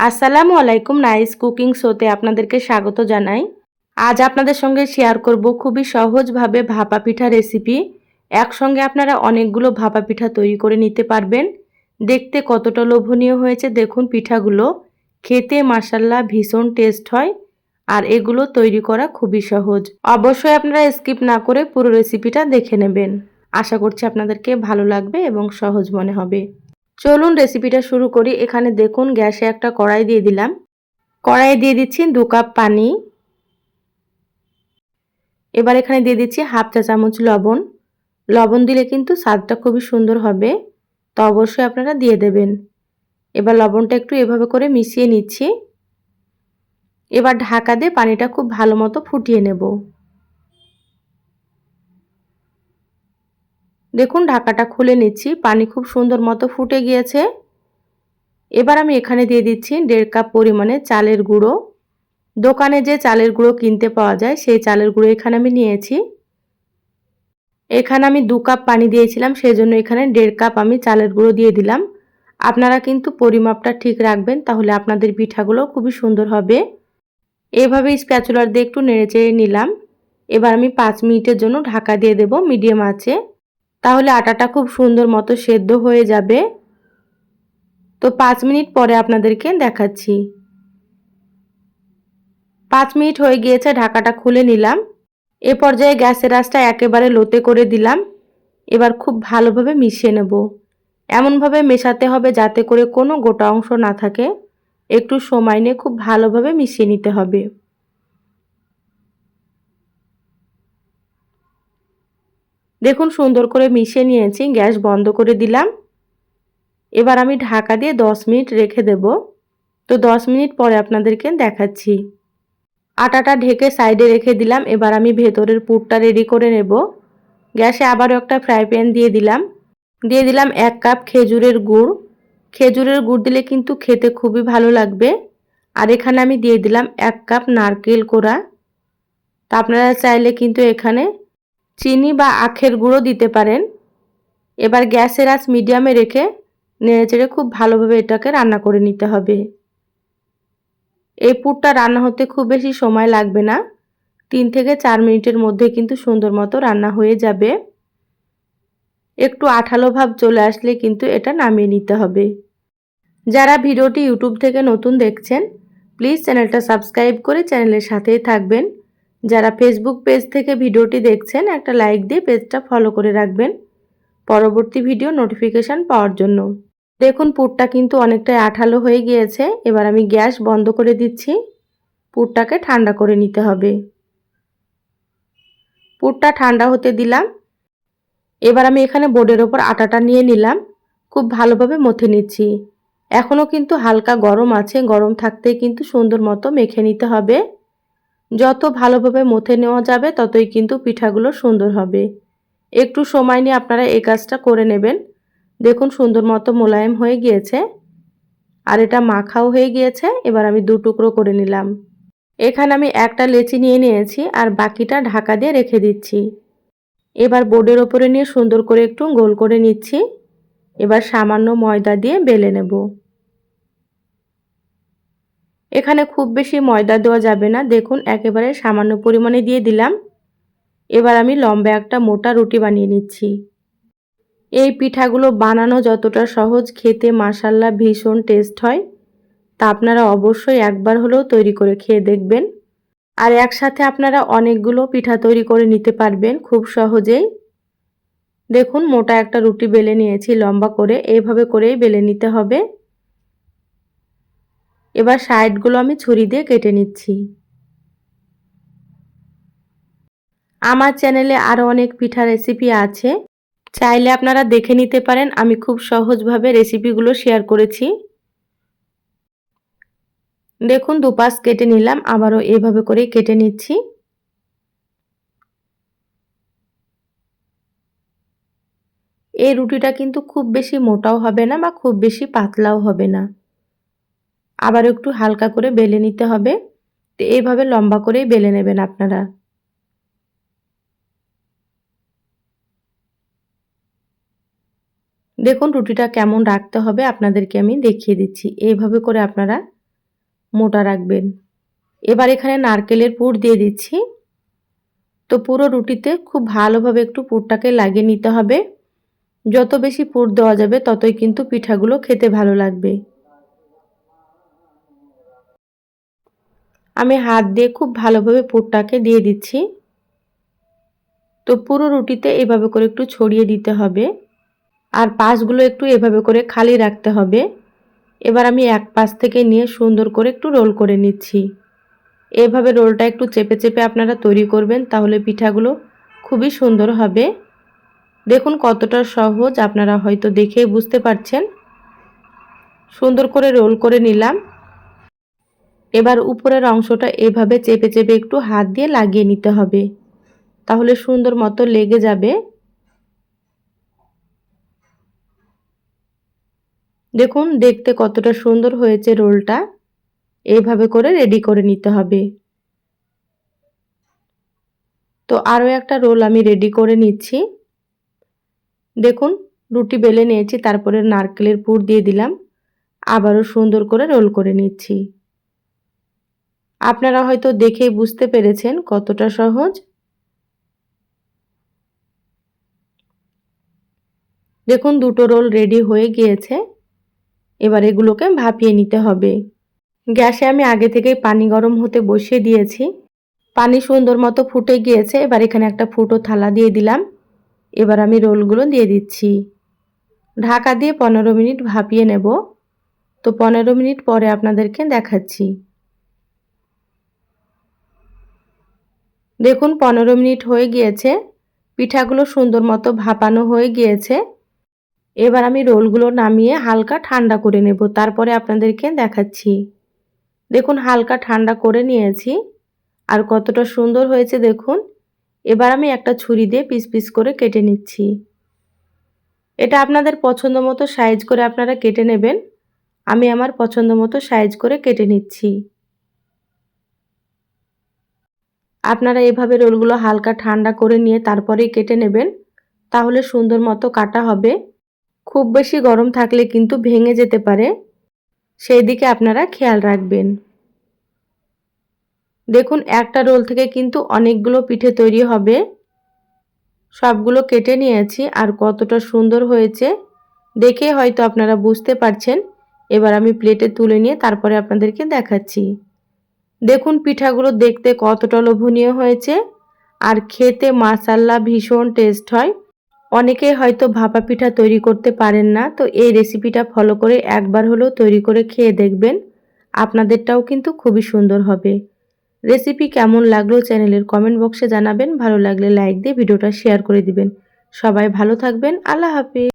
আসসালামু আলাইকুম nice cooking শোতে আপনাদেরকে স্বাগত জানাই। আজ আপনাদের সঙ্গে শেয়ার করব খুবই সহজভাবে ভাপা পিঠা রেসিপি একসঙ্গে আপনারা অনেকগুলো ভাপা পিঠা তৈরি করে নিতে পারবেন। দেখতে কতটা লোভনীয় হয়েছে দেখুন পিঠাগুলো। খেতে মাসাল্লা ভীষণ টেস্ট হয় আর এগুলো তৈরি করা খুবই সহজ। অবশ্যই আপনারা স্কিপ না করে পুরো রেসিপিটা দেখে নেবেন। আশা করছি আপনাদেরকে ভালো লাগবে এবং সহজ মনে হবে। চলুন রেসিপিটা শুরু করি। এখানে দেখুন, গ্যাসে একটা কড়াই দিয়ে দিলাম। কড়াই দিয়ে দিচ্ছি দু কাপ পানি। এবার এখানে দিয়ে দিচ্ছি হাফ চা চামচ লবণ। লবণ দিলে কিন্তু স্বাদটা খুবই সুন্দর হবে, তো অবশ্যই আপনারা দিয়ে দেবেন। এবার লবণটা একটু এভাবে করে মিশিয়ে নিচ্ছি। এবার ঢাকা দিয়ে পানিটা খুব ভালো মতো ফুটিয়ে নেব। দেখুন, ঢাকাটা খুলে নিচ্ছি। পানি খুব সুন্দর মতো ফুটে গিয়েছে। এবার আমি এখানে দিয়ে দিচ্ছি দেড় কাপ পরিমাণে চালের গুঁড়ো। দোকানে যে চালের গুঁড়ো কিনতে পাওয়া যায়, সেই চালের গুঁড়ো এখানে আমি নিয়েছি। এখানে আমি দু কাপ পানি দিয়েছিলাম সেই জন্য এখানে দেড় কাপ আমি চালের গুঁড়ো দিয়ে দিলাম। আপনারা কিন্তু পরিমাপটা ঠিক রাখবেন, তাহলে আপনাদের পিঠাগুলো খুবই সুন্দর হবে। এভাবে স্প্যাচুলার দিয়ে একটু নেড়ে চেড়ে নিলাম। এবার আমি পাঁচ মিনিটের জন্য ঢাকা দিয়ে দেব, মিডিয়াম আছে তাহলে আটাটা খুব সুন্দর মতো সেদ্ধ হয়ে যাবে। তো পাঁচ মিনিট পরে আপনাদেরকে দেখাচ্ছি। পাঁচ মিনিট হয়ে গিয়েছে, ঢাকাটা খুলে নিলাম। এ পর্যায়ে গ্যাসের আঁচটা একেবারে লোতে করে দিলাম। এবার খুব ভালোভাবে মিশিয়ে নেব। এমনভাবে মেশাতে হবে যাতে করে কোনো গোটা অংশ না থাকে। একটু সময় নিয়ে খুব ভালোভাবে মিশিয়ে নিতে হবে। দেখুন সুন্দর করে মিশিয়ে নিয়েছি, গ্যাস বন্ধ করে দিলাম। এবার আমি ঢাকা দিয়ে দশ মিনিট রেখে দেব। তো দশ মিনিট পরে আপনাদেরকে দেখাচ্ছি। আটাটা ঢেকে সাইডে রেখে দিলাম, এবার আমি ভেতরের পুরটা রেডি করে নেব। গ্যাসে আবারও একটা ফ্রাই প্যান দিয়ে দিলাম। দিয়ে দিলাম এক কাপ খেজুরের গুড়। খেজুরের গুড় দিলে কিন্তু খেতে খুবই ভালো লাগবে। আর এখানে আমি দিয়ে দিলাম এক কাপ নারকেল কোড়া। তা আপনারা চাইলে কিন্তু এখানে চিনি বা আখের গুঁড়ো দিতে পারেন। এবার গ্যাসের আঁচ মিডিয়ামে রেখে নেড়েচেড়ে খুব ভালোভাবে এটাকে রান্না করে নিতে হবে। এই পুরটা রান্না হতে খুব বেশি সময় লাগবে না। তিন থেকে চার মিনিটের মধ্যে কিন্তু সুন্দর মতো রান্না হয়ে যাবে। একটু আঠালো ভাব চলে আসলে কিন্তু এটা নামিয়ে নিতে হবে। যারা ভিডিওটি ইউটিউব থেকে নতুন দেখছেন, প্লিজ চ্যানেলটা সাবস্ক্রাইব করে চ্যানেলের সাথেই থাকবেন। যারা ফেসবুক পেজ থেকে ভিডিওটি দেখছেন, একটা লাইক দিয়ে পেজটা ফলো করে রাখবেন। পরবর্তী ভিডিও নোটিফিকেশান পাওয়ার জন্য। দেখুন, পুরটা কিন্তু অনেকটাই আঠালো হয়ে গিয়েছে। এবার আমি গ্যাস বন্ধ করে দিচ্ছি। পুরটাকে ঠান্ডা করে নিতে হবে। পুরটা ঠান্ডা হতে দিলাম। এবার আমি এখানে বোর্ডের ওপর আটাটা নিয়ে নিলাম। খুব ভালোভাবে মথে নিচ্ছি। এখনও কিন্তু হালকা গরম আছে। গরম থাকতেই কিন্তু সুন্দর মতো মেখে নিতে হবে। যত ভালোভাবে মথে নেওয়া যাবে, ততই কিন্তু পিঠাগুলো সুন্দর হবে। একটু সময় নিয়ে আপনারা এই কাজটা করে নেবেন। দেখুন সুন্দর মতো মোলায়েম হয়ে গিয়েছে। আর এটা মাখাও হয়ে গিয়েছে। এবার আমি দু টুকরো করে নিলাম। এখানে আমি একটা লেচি নিয়ে নিয়েছি আর বাকিটা ঢাকা দিয়ে রেখে দিচ্ছি। এবার বোর্ডের ওপরে নিয়ে সুন্দর করে একটু গোল করে নিচ্ছি। এবার সামান্য ময়দা দিয়ে বেলে নেব। এখানে খুব বেশি ময়দা দেওয়া যাবে না। দেখুন, একেবারে সামান্য পরিমাণে দিয়ে দিলাম। এবার আমি লম্বা একটা মোটা রুটি বানিয়ে নিচ্ছি। এই পিঠাগুলো বানানো যতটা সহজ, খেতে মাসাল্লা ভীষণ টেস্ট হয়। তা আপনারা অবশ্যই একবার হলেও তৈরি করে খেয়ে দেখবেন। আর একসাথে আপনারা অনেকগুলো পিঠা তৈরি করে নিতে পারবেন খুব সহজেই। দেখুন, মোটা একটা রুটি বেলে নিয়েছি লম্বা করে। এইভাবে করেই বেলে নিতে হবে। এবার সাইডগুলো আমি ছুরি দিয়ে কেটে নিচ্ছি। আমার চ্যানেলে আরও অনেক পিঠা রেসিপি আছে। চাইলে আপনারা দেখে নিতে পারেন, আমি খুব সহজভাবে রেসিপিগুলো শেয়ার করেছি। দেখুন, দুপাশ কেটে নিলাম, আবারও এভাবে করেই কেটে নিচ্ছি। এই রুটিটা কিন্তু খুব বেশি মোটাও হবে না বা খুব বেশি পাতলাও হবে না। আবার একটু হালকা করে বেলে নিতে হবে। তো এইভাবে লম্বা করেই বেলে নেবেন আপনারা। দেখুন, রুটিটা কেমন রাখতে হবে আপনাদেরকে আমি দেখিয়ে দিচ্ছি। এইভাবে করে আপনারা মোটা রাখবেন। এবার এখানে নারকেলের পুর দিয়ে দিচ্ছি। তো পুরো রুটিতে খুব ভালোভাবে একটু পুরটাকে লাগিয়ে নিতে হবে। যত বেশি পুর দেওয়া যাবে, ততই কিন্তু পিঠাগুলো খেতে ভালো লাগবে। আমি হাত দিয়ে খুব ভালোভাবে পুরটাকে দিয়ে দিচ্ছি। তো পুরো রুটিতে এভাবে করে একটু ছড়িয়ে দিতে হবে। আর পাশগুলো একটু এভাবে করে খালি রাখতে হবে। এবার আমি এক পাশ থেকে নিয়ে সুন্দর করে একটু রোল করে নিচ্ছি। এভাবে রোলটা একটু চেপে চেপে আপনারা তৈরি করবেন, তাহলে পিঠাগুলো খুবই সুন্দর হবে। দেখুন কতটা সহজ, আপনারা হয়তো দেখেই বুঝতে পারছেন। সুন্দর করে রোল করে নিলাম। এবার উপরের অংশটা এভাবে চেপে চেপে একটু হাত দিয়ে লাগিয়ে নিতে হবে। তাহলে সুন্দর মতো লেগে যাবে। দেখুন, দেখতে কতটা সুন্দর হয়েছে রোলটা। এইভাবে করে রেডি করে নিতে হবে। তো আরও একটা রোল আমি রেডি করে নিচ্ছি। দেখুন, রুটি বেলে নিয়েছি, তারপরে নারকেলের পুর দিয়ে দিলাম। আবারও সুন্দর করে রোল করে নিচ্ছি। আপনারা হয়তো দেখেই বুঝতে পেরেছেন কতটা সহজ। দেখুন, দুটো রোল রেডি হয়ে গিয়েছে। এবার এগুলোকে ভাপিয়ে নিতে হবে। গ্যাসে আমি আগে থেকেই পানি গরম হতে বসিয়ে দিয়েছি। পানি সুন্দর মতো ফুটে গিয়েছে। এবার এখানে একটা ফুটো থালা দিয়ে দিলাম। এবার আমি রোলগুলো দিয়ে দিচ্ছি। ঢাকা দিয়ে পনেরো মিনিট ভাপিয়ে নেব। তো পনেরো মিনিট পরে আপনাদেরকে দেখাচ্ছি। দেখুন, পনেরো মিনিট হয়ে গিয়েছে। পিঠাগুলো সুন্দর মতো ভাপানো হয়ে গিয়েছে। এবার আমি রোলগুলো নামিয়ে হালকা ঠান্ডা করে নেব, তারপরে আপনাদেরকে দেখাচ্ছি। দেখুন, হালকা ঠান্ডা করে নিয়েছি। আর কতটা সুন্দর হয়েছে, দেখুন। এবার আমি একটা ছুরি দিয়ে পিস পিস করে কেটে নিচ্ছি। এটা আপনাদের পছন্দ মতো সাইজ করে আপনারা কেটে নেবেন। আমি আমার পছন্দ মতো সাইজ করে কেটে নিচ্ছি। আপনারা এভাবে রোলগুলো হালকা ঠান্ডা করে নিয়ে তারপরেই কেটে নেবেন, তাহলে সুন্দর মতো কাটা হবে। খুব বেশি গরম থাকলে কিন্তু ভেঙে যেতে পারে। সেই দিকে আপনারা খেয়াল রাখবেন। দেখুন, একটা রোল থেকে কিন্তু অনেকগুলো পিঠে তৈরি হবে। সবগুলো কেটে নিয়েছি, আর কতটা সুন্দর হয়েছে। দেখে হয়তো আপনারা বুঝতে পারছেন। এবার আমি প্লেটে তুলে নিয়ে তারপরে আপনাদেরকে দেখাচ্ছি। দেখুন, পিঠাগুলো দেখতে কতটা লোভনীয় হয়েছে। আর খেতে মাসাল্লা ভীষণ টেস্ট হয়। অনেকে হয়তো ভাপা পিঠা তৈরি করতে পারেন না, তো এই রেসিপিটা ফলো করে একবার হলেও তৈরি করে খেয়ে দেখবেন। আপনাদেরটাও কিন্তু খুবই সুন্দর হবে। রেসিপি কেমন লাগল চ্যানেলের কমেন্ট বক্সে জানাবেন, ভালো লাগলে লাইক দিয়ে ভিডিওটা শেয়ার করে দিবেন। সবাই ভালো থাকবেন, আল্লাহ হাফিজ।